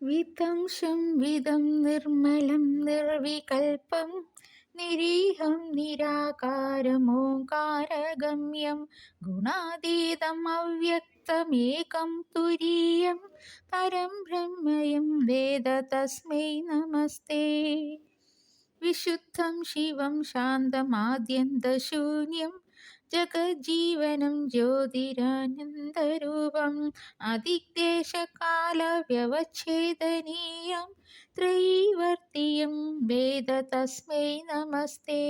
വിതംശം വിധം നിർമ്മലം നിർവികൽപ്പം നിരീഹം നിരാകാരമോകാരഗമ്യം ഗുണാതീതം അവ്യക്തമേകം തുരീയം പരം ബ്രഹ്മയം വേദ തസ്മൈ നമസ്തേ. വിശുദ്ധം ശിവം ശാന്തമാദ്യന്തശൂന്യം जगज्जीवनं ज्योतिरानन्दरूपम् अधिक्देशकालव्यवच्छेदनीयं त्रैवर्तियं वेद तस्मै नमस्ते।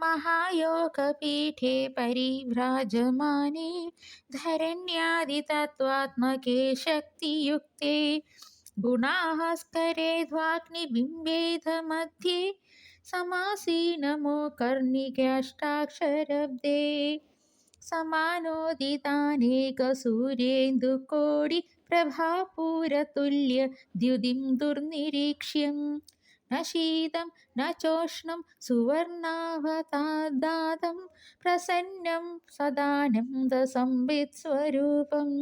महायोगपीठे परिभ्राजमाने धरण्यादि तत्त्वात्मके शक्तियुक्ते गुणाहस्तरे द्वाग्निबिम्बेधमध्ये स्करेध्वाग्निबिम्बेधमध्ये समासीनमो कर्णिकाष्टाक्षरब्दे समानोदितानेकसूर्येन्दुकोटिप्रभापूरतुल्य द्युतिं दुर्निरीक्ष्यं न शीतं न चोष्णं सुवर्णावतादातं प्रसन्नं सदानन्दसंवित्स्वरूपम्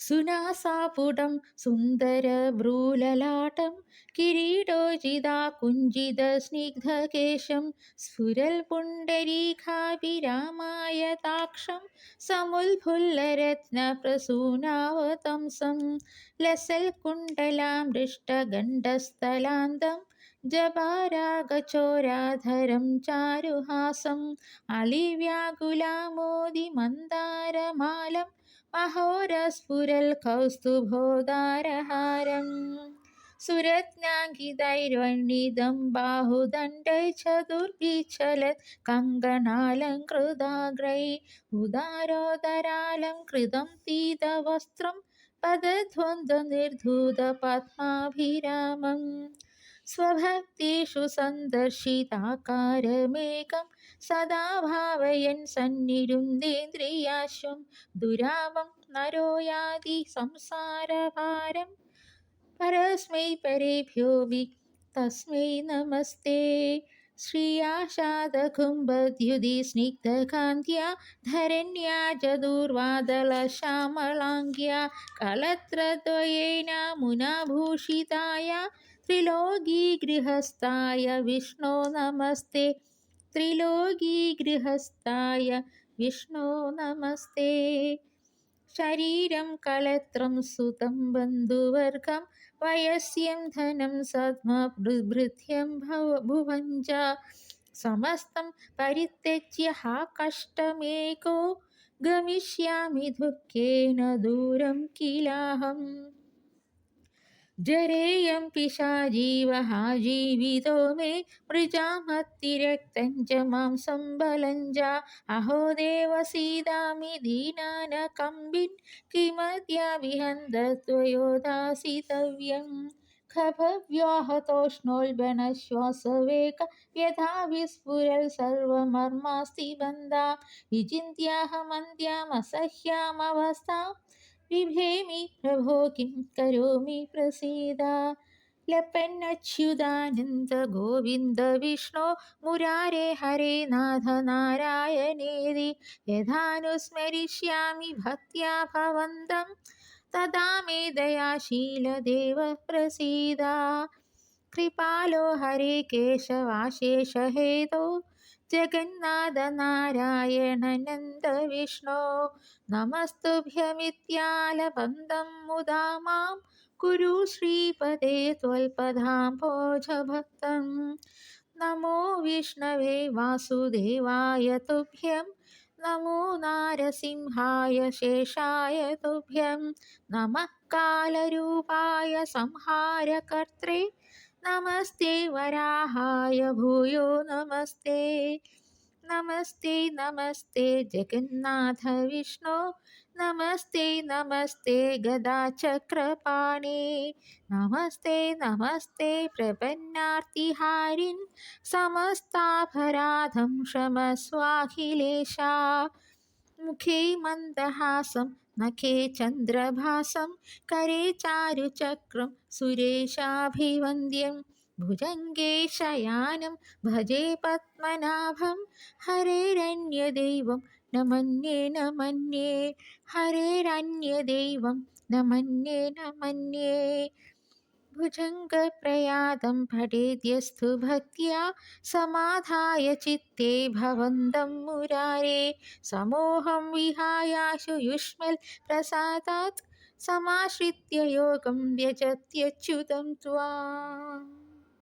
സുനാസാപുടം സുന്ദര ഭ്രൂലലാട്ടം കിരീടോചിതാ കുഞ്ചിത സ്നിഗ്ധകേശം സ്ഫുരൽ പുണ്ടരീകാഭിരാമായതാക്ഷം സമുൽഫുല്ലരത്നപ്രസൂനാവതംസം ലസൽ കുണ്ടലാം ഹൃഷ്ടഗണ്ഡസ്ഥലാന്തം ജപാരാഗചോരാധരം ചാരുഹാസം അളിവ്യാകുലാമോദി മന്ദാരമാലം चारुहासम् अलिव्याकुलामोदिमन्दारमालं महोरस्फुरल् कौस्तुभोदारहारम् सुरत्नाङ्गितैर्वर्णितं बाहुदण्डैश्चतुर्भिचलत् कङ्कणालङ्कृताग्रै उदारोदरालङ्कृतं पीतवस्त्रं पदद्वन्द्वनिर्धूतपद्माभिरामम् स्वभक्तेषु सन्दर्शिताकारमेकं सदा भावयन् सन्निरुन्देन्द्रियाश्वं दुरावं नरो याति संसारभारं परस्मै परेभ्यो वि तस्मै नमस्ते श्रियाशादकुम्भद्युतिस्निग्धकान्त्या धरण्या चतुर्वादलश्यामलाङ्ग्या कलत्रद्वयेन मुनाभूषिताया त्रिलोकीगृहस्थाय विष्णो नमस्ते त्रिलोकी गृहस्थाय विष्णो नमस्ते ശരീരം കളത്രം സുതം ബന്ധുവർഗം വയസ്യം ധനം സദ്മഭൃഭൃത്യം ഭുവഞ്ച സമസ്തം പരിത്യജ്യ ഹാ കഷ്ടമേകോ ഗമിഷ്യാമി ദുഃഖേന ദൂരം കിലാഹം ജരേയം പിശാജീവഹ ജീവിതോ മേ മൃജാമത്തിരക്തം ച മാംസം ബലഞ്ച അഹോ ദേവസീതാമി ദീനാന കമ്പിൻ കിമദ്യ വിഹന്തത്വയോദാസിതവ്യം खभव्याहतोष्णोल्बणश्वासवेक व्यथा विस्फुरल् सर्वमर्मास्ति बन्धा विचिन्त्याहमन्त्यामसह्यामवस्थाम् बिभेमि प्रभो किं करोमि प्रसीद। लपन्नच्युतानन्द गोविन्द विष्णो मुरारे हरे नाथ नारायणेति यथानुस्मरिष्यामि भक्त्या भवन्तं तदा मे दयाशीलदेव प्रसीद। कृपालो हरे केशवाशेषहेतो ജഗന്നാഥനാരായണനന്ദ വിഷ്ണോ. നമസ്തുഭ്യമിത്യാലപന്തം മുദാ മാം. കുരു ശ്രീപദേ ത്വൽപദാം ഭോജഭക്തം നമോ വിഷ്ണവേ വാസുദേവായ തുഭ്യം. നമോ നാരസിംഹായ ശേഷായ തുഭ്യം. നമഃ കാലരൂപായ സംഹാരകർത്രേ നമസ്തേ വരാഹായ ഭൂയോ നമസ്തേ നമസ്തേ നമസ്തേ ജഗന്നാഥ വിഷ്ണു നമസ്തേ നമസ്തേ ഗദാചക്രപാണി നമസ്തേ നമസ്തേ പ്രപന്നാർത്തിഹാരിൻ സമസ്താപരാധം ക്ഷമസ്വാഖിലേശ मुखे मन्दहासं नखे चन्द्रभासं करे चारुचक्रं, सुरेशाभिवन्द्यं भुजङ्गे शयानं, भजे पद्मनाभं हरेरन्यदैवं न मन्ये न मन्ये हरेरन्यदैवं न मन्ये न मन्ये भुजङ्गप्रयादं पठेद्यस्तु भक्त्या, समाधाय चित्ते भवन्तं मुरारे, समोहं विहायाशु युष्मल् प्रसादात्, समाश्रित्य योगं व्यजत्यच्युतं त्वा